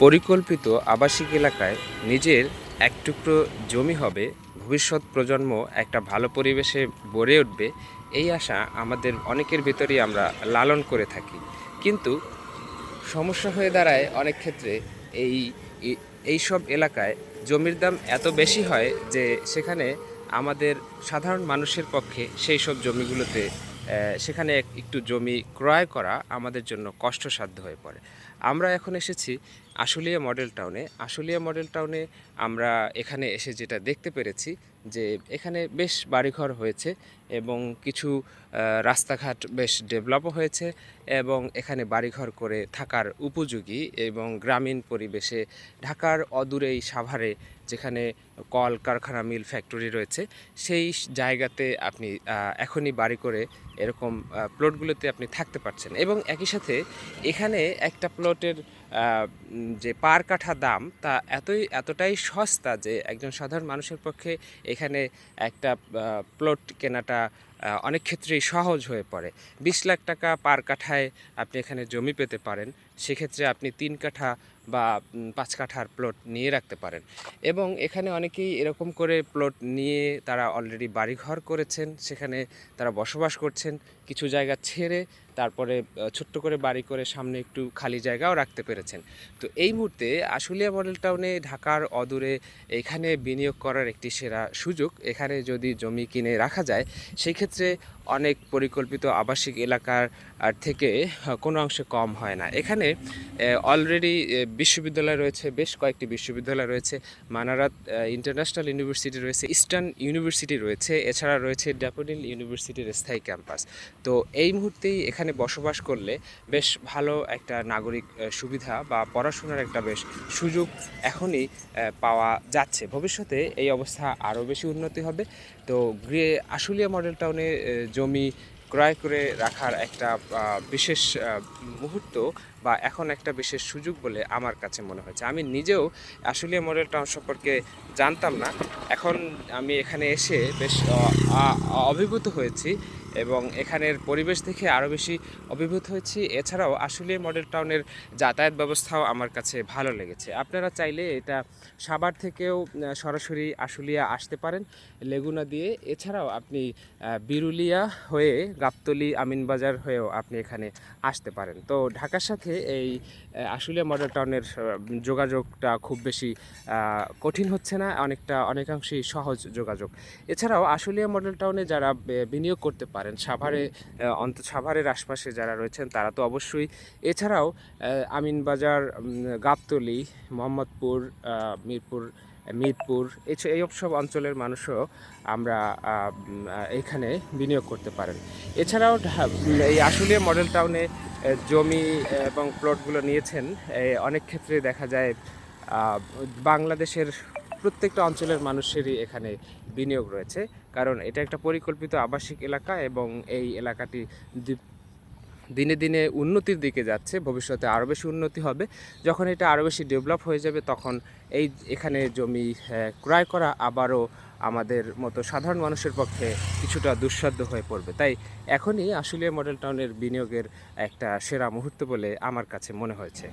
পরিকল্পিত আবাসিক এলাকায় নিজের এক টুকরো জমি হবে। ভবিষ্যৎ প্রজন্ম একটা ভালো পরিবেশে গড়ে উঠবে। এই আশা আমাদের অনেকের ভেতরেই আমরা লালন করে থাকি। কিন্তু সমস্যা হয়ে দাঁড়ায় অনেক ক্ষেত্রে এই, এই- এইসব এলাকায় জমির দাম এত বেশি হয় যে সেখানে আমাদের সাধারণ মানুষের পক্ষে সেই সব জমিগুলোতে সেখানে এক- একটু জমি ক্রয় করা আমাদের জন্য কষ্টসাধ্য হয়ে পড়ে। আমরা এখন এসেছি আশুলিয়া মডেল টাউনে। আশুলিয়া মডেল টাউনে আমরা এখানে এসে যেটা দেখতে পেরেছি যে এখানে বেশ বাড়িঘর হয়েছে এবং কিছু রাস্তাঘাট বেশ ডেভেলপও হয়েছে এবং এখানে বাড়িঘর করে থাকার উপযোগী এবং গ্রামীণ পরিবেশে ঢাকার অদূরেই সাভারে যেখানে কল কারখানা মিল ফ্যাক্টরি রয়েছে, সেই জায়গাতে আপনি এখনই বাড়ি করে এরকম প্লটগুলোতে আপনি থাকতে পারছেন। এবং একই সাথে এখানে একটা প্লটের যে পার কাঠা দাম তা এতই, এতটাই সস্তা যে একজন সাধারণ মানুষের পক্ষে এখানে একটা প্লট কেনাটা অনেক ক্ষেত্রেই সহজ হয়ে পড়ে। বিশ লাখ টাকা পার কাঠায় আপনি এখানে জমি পেতে পারেন। সেক্ষেত্রে আপনি তিন কাঠা বা পাঁচ কাঠার প্লট নিয়ে রাখতে পারেন। এবং এখানে অনেকেই এরকম করে প্লট নিয়ে তারা অলরেডি বাড়িঘর করেছেন। সেখানে তারা বসবাস করছেন। কিছু জায়গা ছেড়ে তারপরে ছোট্ট করে বাড়ি করে সামনে একটু খালি জায়গাও রাখতে পেরেছেন। তো এই মুহূর্তে আশুলিয়া মডেল টাউনে ঢাকার অদূরে এখানে বিনিয়োগ করার একটি সেরা সুযোগ। এখানে যদি জমি কিনে রাখা যায়, সেই ক্ষেত্রে অনেক পরিকল্পিত আবাসিক এলাকার থেকে কোনো অংশে কম হয় না। এখানে অলরেডি বিশ্ববিদ্যালয় রয়েছে, বেশ কয়েকটি বিশ্ববিদ্যালয় রয়েছে। মানারাত ইন্টারন্যাশনাল ইউনিভার্সিটি রয়েছে ইস্টার্ন ইউনিভার্সিটি রয়েছে, এছাড়া রয়েছে ড্যাপোডিল ইউনিভার্সিটির স্থায়ী ক্যাম্পাস তো এই মুহূর্তেই এখানে বসবাস করলে বেশ ভালো একটা নাগরিক সুবিধা বা পড়াশোনার একটা বেশ সুযোগ এখনই পাওয়া যাচ্ছে। ভবিষ্যতে এই অবস্থা আরও বেশি উন্নতি হবে। তো গ্রে, আশুলিয়া মডেল টাউনে জমি ক্রয় করে রাখার একটা বিশেষ মুহূর্ত বা এখন একটা বিশেষ সুযোগ বলে আমার কাছে মনে হয়েছে। আমি নিজেও আসলে মডেল টাউন সম্পর্কে জানতাম না। এখন আমি এখানে এসে বেশ অভিভূত হয়েছি এবং এখানের পরিবেশ দেখে আরও বেশি অভিভূত হয়েছি। এছাড়াও আশুলিয়া মডেল টাউনের যাতায়াত ব্যবস্থাও আমার কাছে ভালো লেগেছে। আপনারা চাইলে এটা সাভার থেকেও সরাসরি আশুলিয়া আসতে পারেন লেগুনা দিয়ে। এছাড়াও আপনি বিরুলিয়া হয়ে গাবতলি, আমিনবাজার হয়েও আপনি এখানে আসতে পারেন। তো ঢাকার সাথে এই আশুলিয়া মডেল টাউনের যোগাযোগটা খুব বেশি কঠিন হচ্ছে না, অনেকটা, অনেকাংশেই সহজ যোগাযোগ। এছাড়াও আশুলিয়া মডেল টাউনে যারা বিনিয়োগ করতে পারেন। সাভারে অন্ত, সাভারের আশপাশে যারা রয়েছেন তারা তো অবশ্যই। এছাড়াও আমিনবাজার গাবতলি, মোহাম্মদপুর মিরপুর মিরপুর এই সব অঞ্চলের মানুষও আমরা এখানে বিনিয়োগ করতে পারেন। এছাড়াও এই আশুলিয়া মডেল টাউনে জমি এবং প্লটগুলো নিয়েছেন। অনেক ক্ষেত্রে দেখা যায় বাংলাদেশের প্রত্যেকটা অঞ্চলের মানুষেরই এখানে বিনিয়োগ রয়েছে। কারণ এটা একটা পরিকল্পিত আবাসিক এলাকা এবং এই এলাকাটি দিনে দিনে উন্নতির দিকে যাচ্ছে, ভবিষ্যতে আরও বেশি উন্নতি হবে। যখন এটা আরও বেশি ডেভেলপ হয়ে যাবে, তখন এই এখানে জমি ক্রয় করা আবারও আমাদের মতো সাধারণ মানুষের পক্ষে কিছুটা দুঃসাধ্য হয়ে পড়বে। তাই এখনই আশুলিয়া মডেল টাউনের বিনিয়োগের একটা সেরা মুহূর্ত বলে আমার কাছে মনে হয়েছে।